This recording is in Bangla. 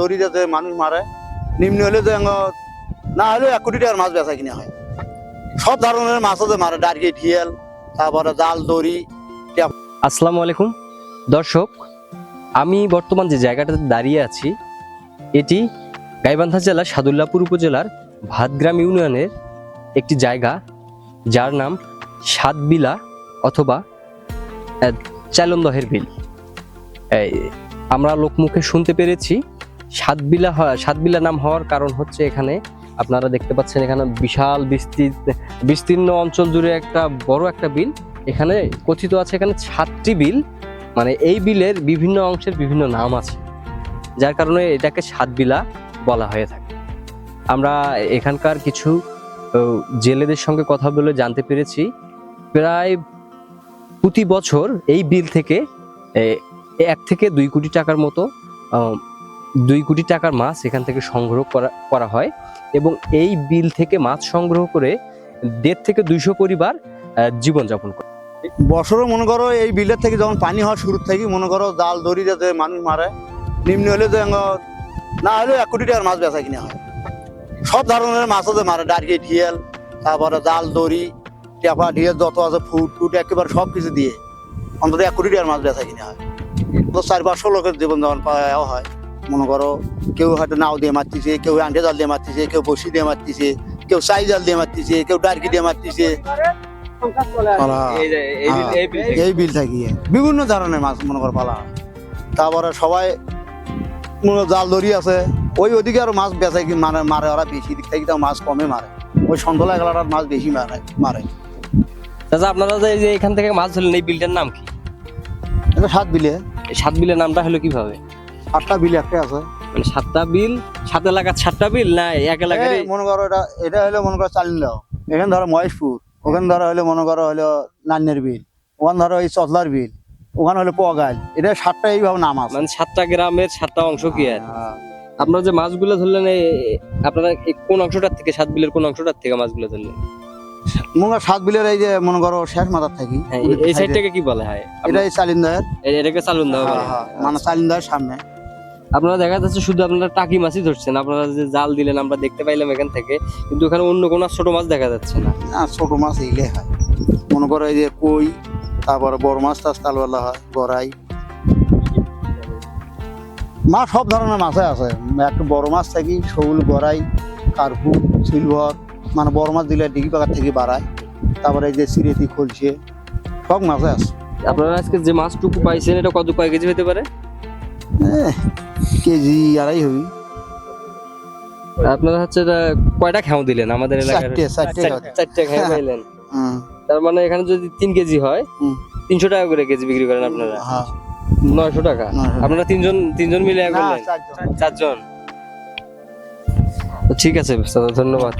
দড়ি যাতে মানুষ মারে, নিম্ন হলে না হলেও এক কোটি টাকার মাছ বেচা হয়। সব ধরনের মাছ আছে, মারে তারপরে জাল, দড়ি আসসালামু আলাইকুম। দর্শক, আমি বর্তমান যে জায়গাটাতে দাঁড়িয়ে আছি, এটি গাইবান্ধা জেলার সাদুল্লাপুর উপজেলার ভাতগ্রাম ইউনিয়নের একটি জায়গা, যার নাম সাতবিলা অথবা চালন্দহের বিল। আমরা লোকমুখে শুনতে পেরেছি। সাতবিলা হয়, সাতবিলা নাম হওয়ার কারণ হচ্ছে এখানে আপনারা দেখতে পাচ্ছেন এখানে বিশাল বিস্তৃত বিস্তীর্ণ অঞ্চল জুড়ে একটা বড় একটা বিল। এখানে কথিত আছে এখানে সাতটি বিল মানে এই বিলের বিভিন্ন অংশের বিভিন্ন নাম আছে, যার কারণে এটাকে সাতবিলা বলা হয়ে থাকে। আমরা এখানকার কিছু জেলেদের সঙ্গে কথা বলে জানতে পেরেছি। প্রায় প্রতি বছর এই বিল থেকে এক থেকে দুই কোটি টাকার মতো দুই কোটি টাকার মাছ এখান থেকে সংগ্রহ করা করা হয় এবং এই বিল থেকে মাছ সংগ্রহ করে দেড় থেকে দুইশো পরিবার জীবনযাপন করে। বছরও মনে করো এই বিলের থেকে যখন পানি হওয়া শুরু থেকে মনে করো জাল দড়ি যাতে মানুষ মারে, নিম্ন হলে যে না হলেও এক কোটি টাকার মাছ বেচা কিনা হয়। সব ধরনের মাছ আছে, মারে ডারকি ঢিয়াল, তারপরে জাল দড়ি, টেপা, ঢিয়াল, যত আছে ফুট ফুট, একেবারে সব কিছু দিয়ে অন্তত এক কোটি টাকার মাছ বেচা কিনা হয়। তো চার পাঁচশো লোকের জীবন যেমন পাওয়া হয়। মনে করো কেউ হয়তো নাও দিয়ে মারতেছে কেউ আন্ডে জাল দিয়ে মারতেছে কেউ বসি দিয়ে মারতেছে কেউ চাই জাল দিয়ে মারতেছে কেউ ডারকি দিয়ে মারতেছে। এই বিল থাকিয়ে বিভিন্ন ধরনের মাছ মনে করো পালা। তারপরে সবাই মনে জাল দড়ি আছে। ওই ওদিকে আরও মাছ বেচে কি মারে মারে ওরা বেশি। দিক থেকে মাছ কমে মারে। ওই সন্তলা এগুলার মাছ বেশি মারে মারে। চাচা আপনারা যে এখান থেকে মাছ ধরলেন এই বিলটার নাম কি? সাত বিলে। সাত বিলের নামটা হলো কীভাবে? আটটা বিল একটা আছে। মানে সাতটা বিল? সাত এলাকার সাতটা বিল? না এক এলাকার মনে করো এটা এটা হলো মনে করো চালিন্দাও এখানে ধরো মহেশপুর ওখানে ধরো হলো মনে করো হলো নান্যের বিল ওখানে ধরো এই চতলার বিল ওখানে হলো পগাইল। এটা সাতটা এইভাবে নাম আছে। মানে সাতটা গ্রামের সাতটা অংশ কি আর? হ্যাঁ। আপনারা যে মাছগুলো ধরলেন এই- আপনারা কোন অংশটার থেকে সাত বিলের কোন অংশটার থেকে মাছগুলো ধরলেন? মনে করো সাত বিলের এই যে মনে করো শেষ মাথার থাকি। হ্যাঁ, এই- সাইডটাকে কি বলা হয়? এটা এই চালিন্দায়ের। এটাকে চালুন দেওয়া হ্যাঁ, মানে চালিন্দায়ের সামনে। আপনারা দেখা যাচ্ছে শুধু আপনারা টাকি মাছই ধরছেন। আপনারা যে জাল দিলেন আমরা দেখতে পাইলাম এখান থেকে কিন্তু ওখানে অন্য কোনো ছোট মাছ দেখা যাচ্ছে না। না ছোট মাছ এইলে হয়। মনে করো এই যে কই তারপরে বড় মাছ টাছ তালবেলা হয় গড়াই। মাছ সব ধরনের মাছে আছে। একটা বড় মাছ থাকি শৌল গড়াই কার্পু সিলভার মানে বড় মাছ দিলে ডিগি পাকার থেকে বাড়ায়। তারপরে এই যে সিরেতি খলছে সব মাছে আছে। আপনারা আজকে যে মাছটুকু পাইছেন এটা কত কয় কেজি হতে পারে? কেজি আড়াই হবি। আপনারা হচ্ছে কয়টা খেও দিলেন? আমাদের এলাকার চারটে চারটে চার- চারটে পাইলেন। তার মানে এখানে যদি তিন কেজি হয় তিনশো টাকা করে কেজি বিক্রি করেন আপনারা। হ্যাঁ। নয়শো টাকা। আপনারা তিনজন তিনজন মিলে করলেন? চারজন। চারজন। ঠিক আছে ধন্যবাদ।